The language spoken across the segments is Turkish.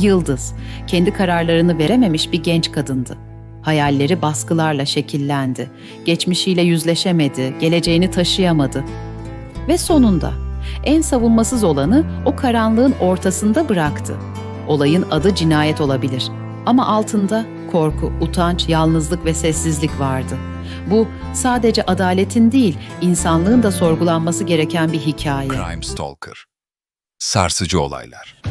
Yıldız, kendi kararlarını verememiş bir genç kadındı. Hayalleri baskılarla şekillendi. Geçmişiyle yüzleşemedi, geleceğini taşıyamadı. Ve sonunda en savunmasız olanı o karanlığın ortasında bıraktı. Olayın adı cinayet olabilir ama altında korku, utanç, yalnızlık ve sessizlik vardı. Bu sadece adaletin değil, insanlığın da sorgulanması gereken bir hikaye. Crime Stalker. Sarsıcı olaylar.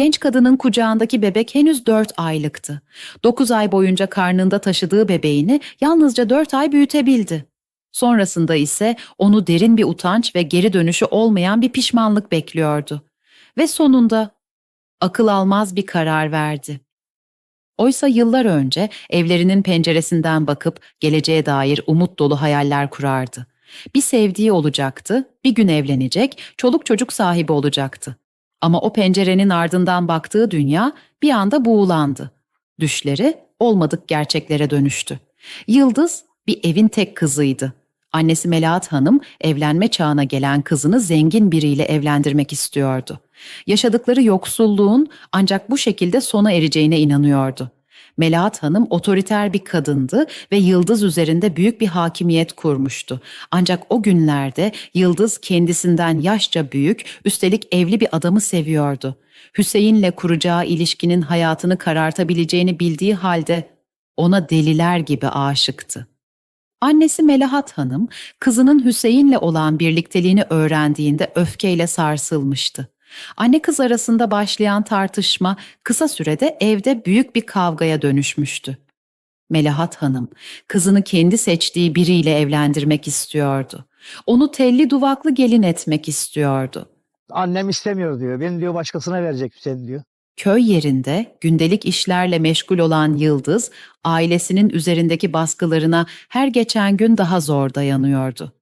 Genç kadının kucağındaki bebek henüz 4 aylıktı. 9 ay boyunca karnında taşıdığı bebeğini yalnızca 4 ay büyütebildi. Sonrasında ise onu derin bir utanç ve geri dönüşü olmayan bir pişmanlık bekliyordu. Ve sonunda akıl almaz bir karar verdi. Oysa yıllar önce evlerinin penceresinden bakıp geleceğe dair umut dolu hayaller kurardı. Bir sevdiği olacaktı, bir gün evlenecek, çoluk çocuk sahibi olacaktı. Ama o pencerenin ardından baktığı dünya bir anda buğulandı. Düşleri olmadık gerçeklere dönüştü. Yıldız bir evin tek kızıydı. Annesi Melahat Hanım evlenme çağına gelen kızını zengin biriyle evlendirmek istiyordu. Yaşadıkları yoksulluğun ancak bu şekilde sona ereceğine inanıyordu. Melahat Hanım otoriter bir kadındı ve Yıldız üzerinde büyük bir hakimiyet kurmuştu. Ancak o günlerde Yıldız kendisinden yaşça büyük, üstelik evli bir adamı seviyordu. Hüseyin'le kuracağı ilişkinin hayatını karartabileceğini bildiği halde ona deliler gibi aşıktı. Annesi Melahat Hanım, kızının Hüseyin'le olan birlikteliğini öğrendiğinde öfkeyle sarsılmıştı. Anne kız arasında başlayan tartışma kısa sürede evde büyük bir kavgaya dönüşmüştü. Melahat Hanım, kızını kendi seçtiği biriyle evlendirmek istiyordu. Onu telli duvaklı gelin etmek istiyordu. Annem istemiyor diyor. Beni diyor başkasına verecek Hüseyin diyor. Köy yerinde gündelik işlerle meşgul olan Yıldız, ailesinin üzerindeki baskılarına her geçen gün daha zor dayanıyordu.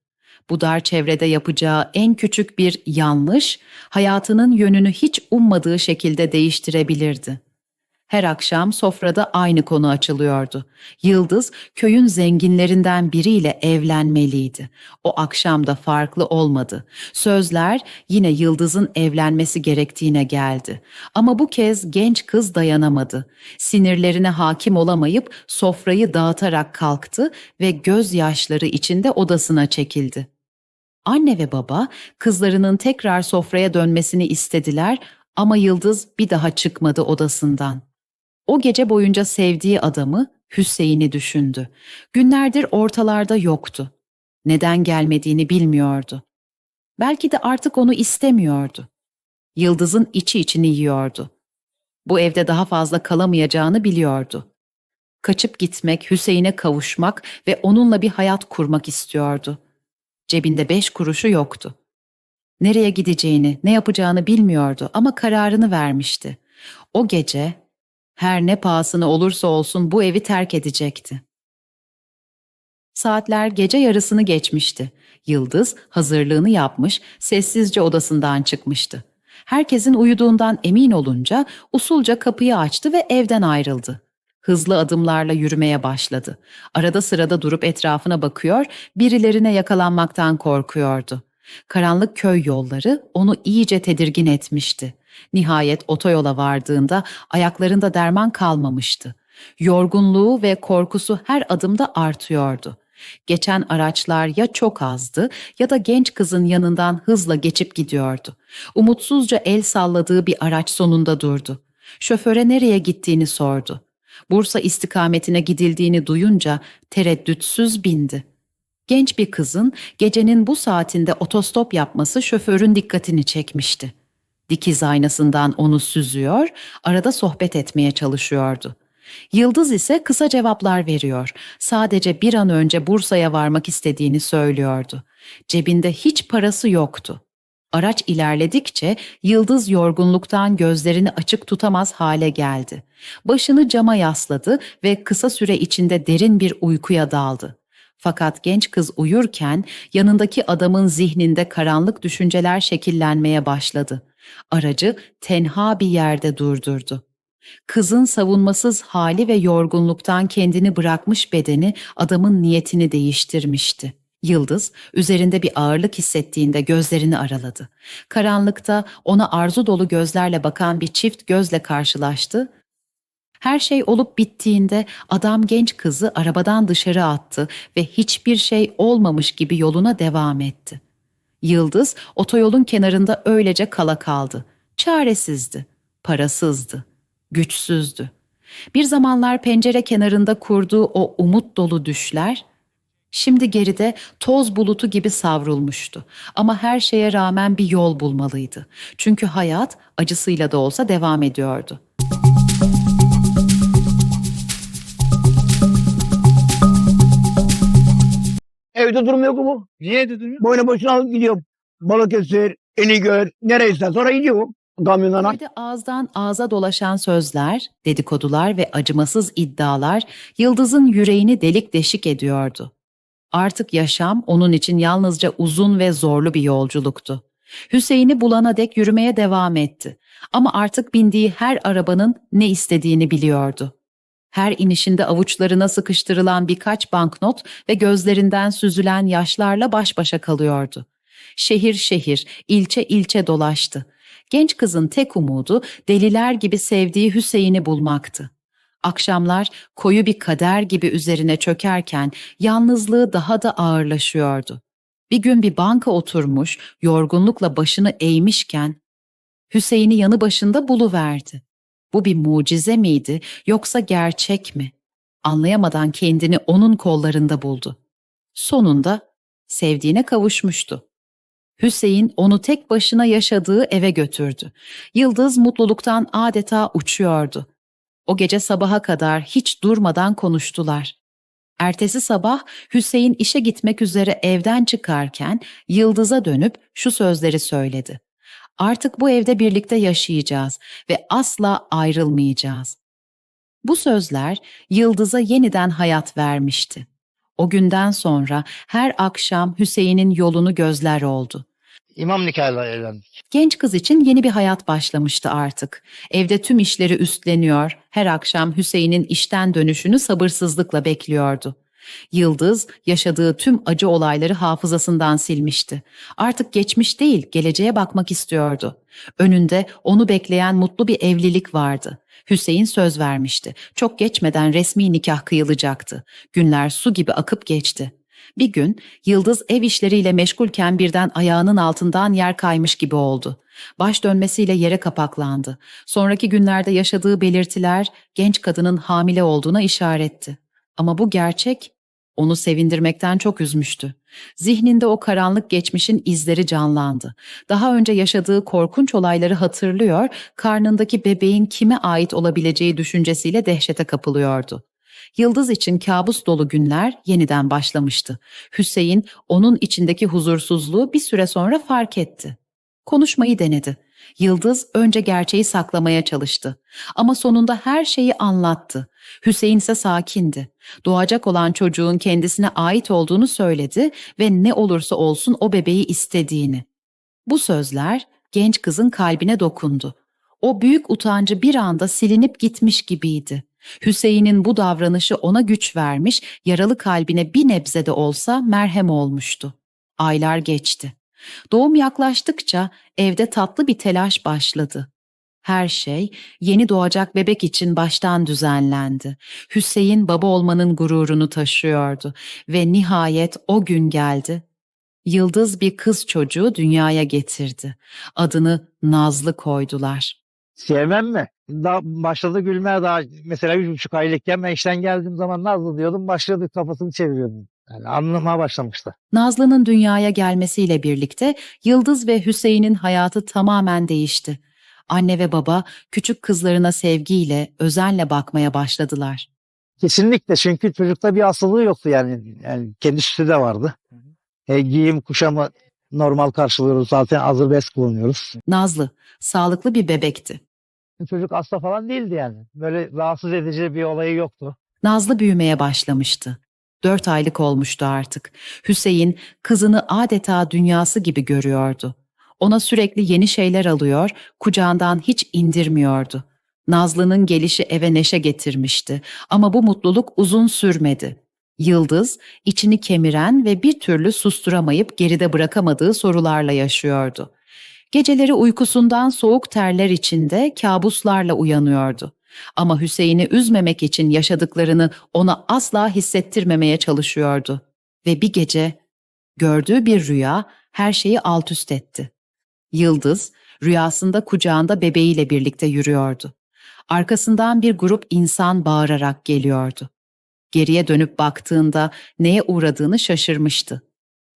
Bu dar çevrede yapacağı en küçük bir yanlış, hayatının yönünü hiç ummadığı şekilde değiştirebilirdi. Her akşam sofrada aynı konu açılıyordu. Yıldız köyün zenginlerinden biriyle evlenmeliydi. O akşam da farklı olmadı. Sözler yine Yıldız'ın evlenmesi gerektiğine geldi. Ama bu kez genç kız dayanamadı. Sinirlerine hakim olamayıp sofrayı dağıtarak kalktı ve gözyaşları içinde odasına çekildi. Anne ve baba kızlarının tekrar sofraya dönmesini istediler ama Yıldız bir daha çıkmadı odasından. O gece boyunca sevdiği adamı Hüseyin'i düşündü. Günlerdir ortalarda yoktu. Neden gelmediğini bilmiyordu. Belki de artık onu istemiyordu. Yıldız'ın içi içini yiyordu. Bu evde daha fazla kalamayacağını biliyordu. Kaçıp gitmek, Hüseyin'e kavuşmak ve onunla bir hayat kurmak istiyordu. Cebinde beş kuruşu yoktu. Nereye gideceğini, ne yapacağını bilmiyordu ama kararını vermişti. O gece her ne pahasına olursa olsun bu evi terk edecekti. Saatler gece yarısını geçmişti. Yıldız hazırlığını yapmış, sessizce odasından çıkmıştı. Herkesin uyuduğundan emin olunca usulca kapıyı açtı ve evden ayrıldı. Hızlı adımlarla yürümeye başladı. Arada sırada durup etrafına bakıyor, birilerine yakalanmaktan korkuyordu. Karanlık köy yolları onu iyice tedirgin etmişti. Nihayet otoyola vardığında ayaklarında derman kalmamıştı. Yorgunluğu ve korkusu her adımda artıyordu. Geçen araçlar ya çok azdı ya da genç kızın yanından hızla geçip gidiyordu. Umutsuzca el salladığı bir araç sonunda durdu. Şoföre nereye gittiğini sordu. Bursa istikametine gidildiğini duyunca tereddütsüz bindi. Genç bir kızın gecenin bu saatinde otostop yapması şoförün dikkatini çekmişti. Dikiz aynasından onu süzüyor, arada sohbet etmeye çalışıyordu. Yıldız ise kısa cevaplar veriyor. Sadece bir an önce Bursa'ya varmak istediğini söylüyordu. Cebinde hiç parası yoktu. Araç ilerledikçe Yıldız yorgunluktan gözlerini açık tutamaz hale geldi. Başını cama yasladı ve kısa süre içinde derin bir uykuya daldı. Fakat genç kız uyurken yanındaki adamın zihninde karanlık düşünceler şekillenmeye başladı. Aracı tenha bir yerde durdurdu. Kızın savunmasız hali ve yorgunluktan kendini bırakmış bedeni adamın niyetini değiştirmişti. Yıldız, üzerinde bir ağırlık hissettiğinde gözlerini araladı. Karanlıkta ona arzu dolu gözlerle bakan bir çift gözle karşılaştı. Her şey olup bittiğinde adam genç kızı arabadan dışarı attı ve hiçbir şey olmamış gibi yoluna devam etti. Yıldız otoyolun kenarında öylece kala kaldı. Çaresizdi, parasızdı, güçsüzdü. Bir zamanlar pencere kenarında kurduğu o umut dolu düşler, şimdi geride toz bulutu gibi savrulmuştu. Ama her şeye rağmen bir yol bulmalıydı. Çünkü hayat acısıyla da olsa devam ediyordu. Evde durum yok mu? Niye dedin? Boyuna boşuna alıp gidiyorum. Balıkesir, İnegöl, nereyse sonra gidiyorum. Kamyondan Köyde ağızdan ağza dolaşan sözler, dedikodular ve acımasız iddialar Yıldız'ın yüreğini delik deşik ediyordu. Artık yaşam onun için yalnızca uzun ve zorlu bir yolculuktu. Hüseyin'i bulana dek yürümeye devam etti. Ama artık bindiği her arabanın ne istediğini biliyordu. Her inişinde avuçlarına sıkıştırılan birkaç banknot ve gözlerinden süzülen yaşlarla baş başa kalıyordu. Şehir şehir, ilçe ilçe dolaştı. Genç kızın tek umudu deliler gibi sevdiği Hüseyin'i bulmaktı. Akşamlar koyu bir kader gibi üzerine çökerken yalnızlığı daha da ağırlaşıyordu. Bir gün bir banka oturmuş, yorgunlukla başını eğmişken Hüseyin'i yanı başında buluverdi. Bu bir mucize miydi yoksa gerçek mi? Anlayamadan kendini onun kollarında buldu. Sonunda sevdiğine kavuşmuştu. Hüseyin onu tek başına yaşadığı eve götürdü. Yıldız mutluluktan adeta uçuyordu. O gece sabaha kadar hiç durmadan konuştular. Ertesi sabah Hüseyin işe gitmek üzere evden çıkarken Yıldız'a dönüp şu sözleri söyledi. Artık bu evde birlikte yaşayacağız ve asla ayrılmayacağız. Bu sözler Yıldız'a yeniden hayat vermişti. O günden sonra her akşam Hüseyin'in yolunu gözler oldu. İmam nikahıyla evlendik. Genç kız için yeni bir hayat başlamıştı artık. Evde tüm işleri üstleniyor, her akşam Hüseyin'in işten dönüşünü sabırsızlıkla bekliyordu. Yıldız yaşadığı tüm acı olayları hafızasından silmişti. Artık geçmiş değil, geleceğe bakmak istiyordu. Önünde onu bekleyen mutlu bir evlilik vardı. Hüseyin söz vermişti. Çok geçmeden resmi nikah kıyılacaktı. Günler su gibi akıp geçti. Bir gün Yıldız ev işleriyle meşgulken birden ayağının altından yer kaymış gibi oldu. Baş dönmesiyle yere kapaklandı. Sonraki günlerde yaşadığı belirtiler genç kadının hamile olduğuna işaretti. Ama bu gerçek onu sevindirmekten çok üzmüştü. Zihninde o karanlık geçmişin izleri canlandı. Daha önce yaşadığı korkunç olayları hatırlıyor, karnındaki bebeğin kime ait olabileceği düşüncesiyle dehşete kapılıyordu. Yıldız için kabus dolu günler yeniden başlamıştı. Hüseyin onun içindeki huzursuzluğu bir süre sonra fark etti. Konuşmayı denedi. Yıldız önce gerçeği saklamaya çalıştı. Ama sonunda her şeyi anlattı. Hüseyin ise sakindi. Doğacak olan çocuğun kendisine ait olduğunu söyledi ve ne olursa olsun o bebeği istediğini. Bu sözler genç kızın kalbine dokundu. O büyük utancı bir anda silinip gitmiş gibiydi. Hüseyin'in bu davranışı ona güç vermiş, yaralı kalbine bir nebze de olsa merhem olmuştu. Aylar geçti. Doğum yaklaştıkça evde tatlı bir telaş başladı. Her şey yeni doğacak bebek için baştan düzenlendi. Hüseyin baba olmanın gururunu taşıyordu ve nihayet o gün geldi. Yıldız bir kız çocuğu dünyaya getirdi. Adını Nazlı koydular. Sevmem mi? Daha başladı gülmeye daha mesela üç buçuk aylıkken ben işten geldiğim zaman Nazlı diyordum başladı kafasını çeviriyordum. Yani anlamaya başlamıştı. Nazlı'nın dünyaya gelmesiyle birlikte Yıldız ve Hüseyin'in hayatı tamamen değişti. Anne ve baba küçük kızlarına sevgiyle, özenle bakmaya başladılar. Kesinlikle çünkü çocukta bir asıllığı yoktu yani. yani kendi sütü de vardı. E, giyim kuşamı normal karşılıyoruz zaten hazır bez kullanıyoruz. Nazlı, sağlıklı bir bebekti. Çocuk hasta falan değildi yani. Böyle rahatsız edici bir olayı yoktu. Nazlı büyümeye başlamıştı. Dört aylık olmuştu artık. Hüseyin kızını adeta dünyası gibi görüyordu. Ona sürekli yeni şeyler alıyor, kucağından hiç indirmiyordu. Nazlı'nın gelişi eve neşe getirmişti ama bu mutluluk uzun sürmedi. Yıldız, içini kemiren ve bir türlü susturamayıp geride bırakamadığı sorularla yaşıyordu. Geceleri uykusundan soğuk terler içinde kabuslarla uyanıyordu. Ama Hüseyin'i üzmemek için yaşadıklarını ona asla hissettirmemeye çalışıyordu. Ve bir gece gördüğü bir rüya her şeyi alt üst etti. Yıldız, rüyasında kucağında bebeğiyle birlikte yürüyordu. Arkasından bir grup insan bağırarak geliyordu. Geriye dönüp baktığında neye uğradığını şaşırmıştı.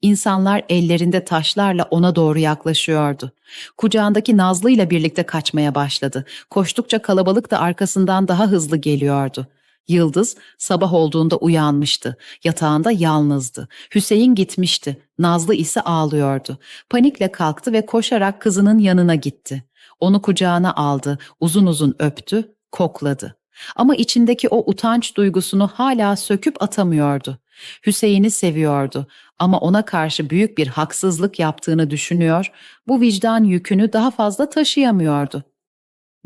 İnsanlar ellerinde taşlarla ona doğru yaklaşıyordu. Kucağındaki Nazlı ile birlikte kaçmaya başladı. Koştukça kalabalık da arkasından daha hızlı geliyordu. Yıldız sabah olduğunda uyanmıştı. Yatağında yalnızdı. Hüseyin gitmişti. Nazlı ise ağlıyordu. Panikle kalktı ve koşarak kızının yanına gitti. Onu kucağına aldı, uzun uzun öptü, kokladı. Ama içindeki o utanç duygusunu hala söküp atamıyordu. Hüseyin'i seviyordu ama ona karşı büyük bir haksızlık yaptığını düşünüyor, bu vicdan yükünü daha fazla taşıyamıyordu.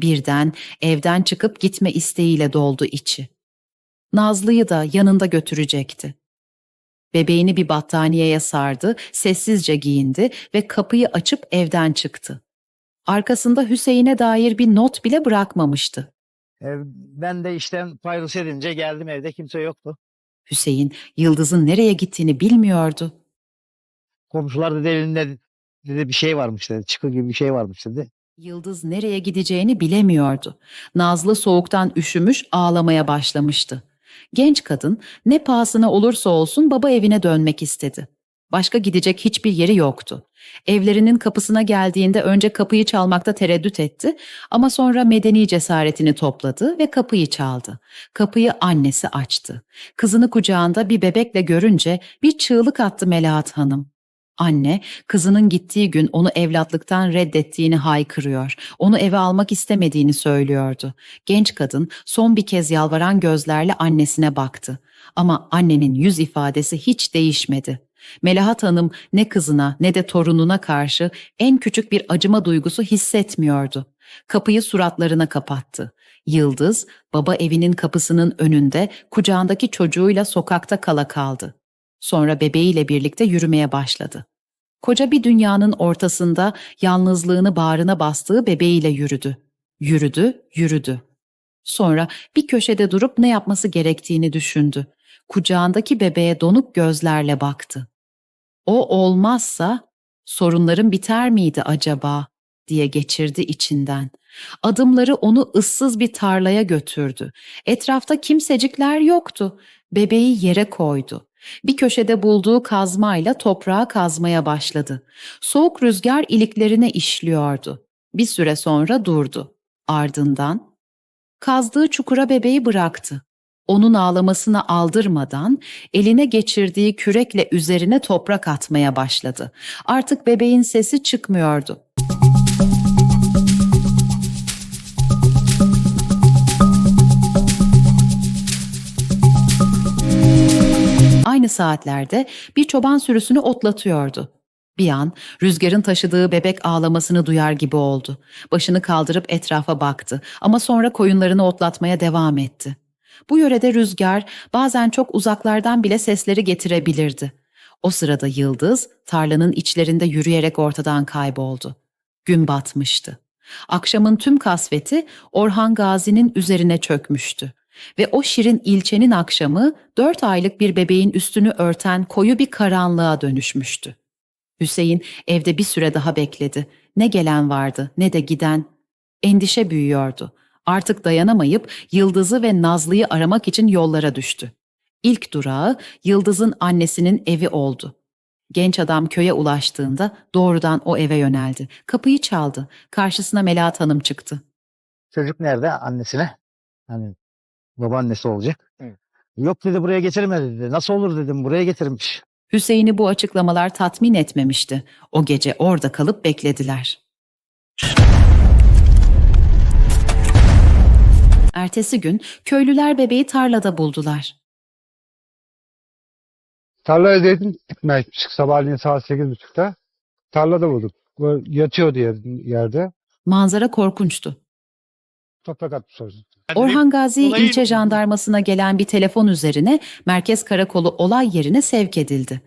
Birden evden çıkıp gitme isteğiyle doldu içi. Nazlı'yı da yanında götürecekti. Bebeğini bir battaniyeye sardı, sessizce giyindi ve kapıyı açıp evden çıktı. Arkasında Hüseyin'e dair bir not bile bırakmamıştı. Ben de işten paydos edince geldim evde kimse yoktu. Hüseyin, Yıldız'ın nereye gittiğini bilmiyordu. Komşular dedi elinde dedi bir şey varmış dedi. Çıkı gibi bir şey varmış dedi. Yıldız nereye gideceğini bilemiyordu. Nazlı soğuktan üşümüş ağlamaya başlamıştı. Genç kadın ne pahasına olursa olsun baba evine dönmek istedi. Başka gidecek hiçbir yeri yoktu. Evlerinin kapısına geldiğinde önce kapıyı çalmakta tereddüt etti ama sonra medeni cesaretini topladı ve kapıyı çaldı. Kapıyı annesi açtı. Kızını kucağında bir bebekle görünce bir çığlık attı Melahat Hanım. Anne, kızının gittiği gün onu evlatlıktan reddettiğini haykırıyor, onu eve almak istemediğini söylüyordu. Genç kadın son bir kez yalvaran gözlerle annesine baktı. Ama annenin yüz ifadesi hiç değişmedi. Melahat Hanım ne kızına ne de torununa karşı en küçük bir acıma duygusu hissetmiyordu. Kapıyı suratlarına kapattı. Yıldız, baba evinin kapısının önünde kucağındaki çocuğuyla sokakta kala kaldı. Sonra bebeğiyle birlikte yürümeye başladı. Koca bir dünyanın ortasında yalnızlığını bağrına bastığı bebeğiyle yürüdü. Yürüdü, yürüdü. Sonra bir köşede durup ne yapması gerektiğini düşündü. Kucağındaki bebeğe donuk gözlerle baktı. O olmazsa sorunların biter miydi acaba diye geçirdi içinden. Adımları onu ıssız bir tarlaya götürdü. Etrafta kimsecikler yoktu. Bebeği yere koydu. Bir köşede bulduğu kazmayla toprağa kazmaya başladı. Soğuk rüzgar iliklerine işliyordu. Bir süre sonra durdu. Ardından kazdığı çukura bebeği bıraktı. Onun ağlamasına aldırmadan eline geçirdiği kürekle üzerine toprak atmaya başladı. Artık bebeğin sesi çıkmıyordu. Aynı saatlerde bir çoban sürüsünü otlatıyordu. Bir an rüzgarın taşıdığı bebek ağlamasını duyar gibi oldu. Başını kaldırıp etrafa baktı ama sonra koyunlarını otlatmaya devam etti. Bu yörede rüzgar bazen çok uzaklardan bile sesleri getirebilirdi. O sırada yıldız tarlanın içlerinde yürüyerek ortadan kayboldu. Gün batmıştı. Akşamın tüm kasveti Orhan Gazi'nin üzerine çökmüştü. Ve o şirin ilçenin akşamı dört aylık bir bebeğin üstünü örten koyu bir karanlığa dönüşmüştü. Hüseyin evde bir süre daha bekledi. Ne gelen vardı ne de giden. Endişe büyüyordu. Artık dayanamayıp Yıldız'ı ve Nazlı'yı aramak için yollara düştü. İlk durağı Yıldız'ın annesinin evi oldu. Genç adam köye ulaştığında doğrudan o eve yöneldi. Kapıyı çaldı. Karşısına Melahat Hanım çıktı. Çocuk nerede? Annesine. Hani babaannesi olacak. Evet. Yok dedi buraya getirmedi dedi. Nasıl olur dedim buraya getirmiş. Hüseyin'i bu açıklamalar tatmin etmemişti. O gece orada kalıp beklediler. Ertesi gün köylüler bebeği tarlada buldular. Tarlaya zeytin dikmeye gitmiştik sabahleyin saat sekiz buçukta. Tarlada bulduk. Böyle yatıyordu yer- yerde. Manzara korkunçtu. Toprak atmış olsun. Orhan Gazi olayı- ilçe jandarmasına gelen bir telefon üzerine Merkez Karakolu olay yerine sevk edildi.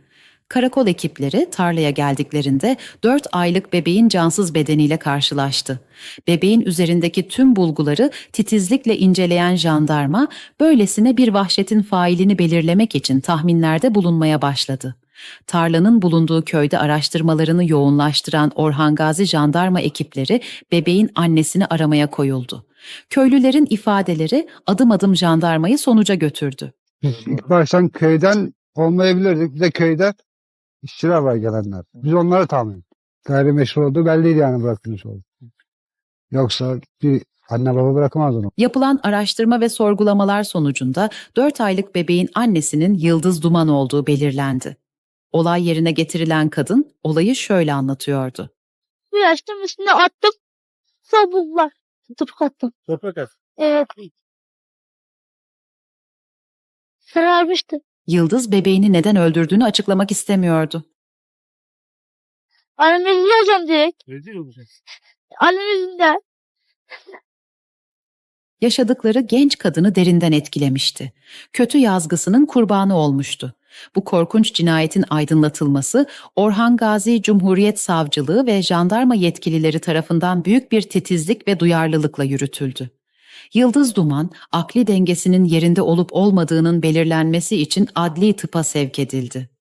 Karakol ekipleri tarlaya geldiklerinde 4 aylık bebeğin cansız bedeniyle karşılaştı. Bebeğin üzerindeki tüm bulguları titizlikle inceleyen jandarma böylesine bir vahşetin failini belirlemek için tahminlerde bulunmaya başladı. Tarlanın bulunduğu köyde araştırmalarını yoğunlaştıran Orhan Gazi jandarma ekipleri bebeğin annesini aramaya koyuldu. Köylülerin ifadeleri adım adım jandarmayı sonuca götürdü. Biz baştan köyden olmayabilirdik. Bir de köyde işçiler var gelenler. Biz onları tahmin. Gayrimeşru olduğu belliydi yani bırakılmış oldu. Yoksa bir anne baba bırakamaz onu. Yapılan araştırma ve sorgulamalar sonucunda 4 aylık bebeğin annesinin Yıldız Duman olduğu belirlendi. Olay yerine getirilen kadın olayı şöyle anlatıyordu. Bir açtım üstüne attım. Sabunlar. Toprak attım. Toprak at. Evet. Sararmıştı. Yıldız bebeğini neden öldürdüğünü açıklamak istemiyordu. Annemi izleyeceğim direkt. Rezil olacağız. Annem yüzünden. Yaşadıkları genç kadını derinden etkilemişti. Kötü yazgısının kurbanı olmuştu. Bu korkunç cinayetin aydınlatılması Orhan Gazi Cumhuriyet Savcılığı ve jandarma yetkilileri tarafından büyük bir titizlik ve duyarlılıkla yürütüldü. Yıldız Duman, akli dengesinin yerinde olup olmadığının belirlenmesi için adli tıpa sevk edildi.